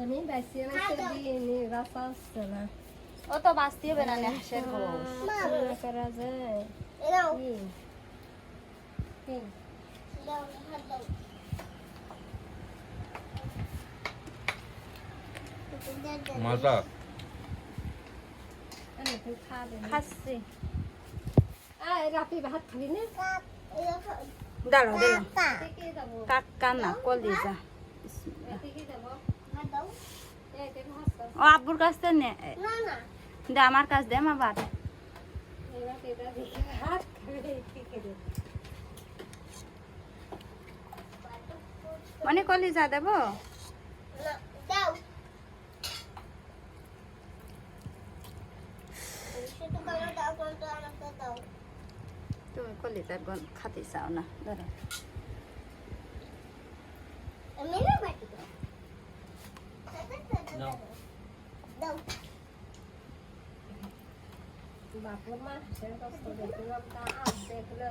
আমি বাইসে বাইসে দিইনি রাস্তা আসছে না ও তো বাঁচতে হবে না হাঁসের গোস রান্না করা যায়। মজা খাচ্ছি। রাপি ভাত খাবি না? কাপ এরকম দাঁড়ো দিলাম কা থেকে যাব কাকা না কলি ও আব্বুর কাছ থেকে নে। না না। দে আমার কাছ দে আমার বাট এবার এটা দেখে ভাত খাবে থেকে দে মানে কলি যা দেবো তুমি কলি যা খাতে চাও না ধরো। बापूर मास्टर असतो त्याची आमच्या इकडे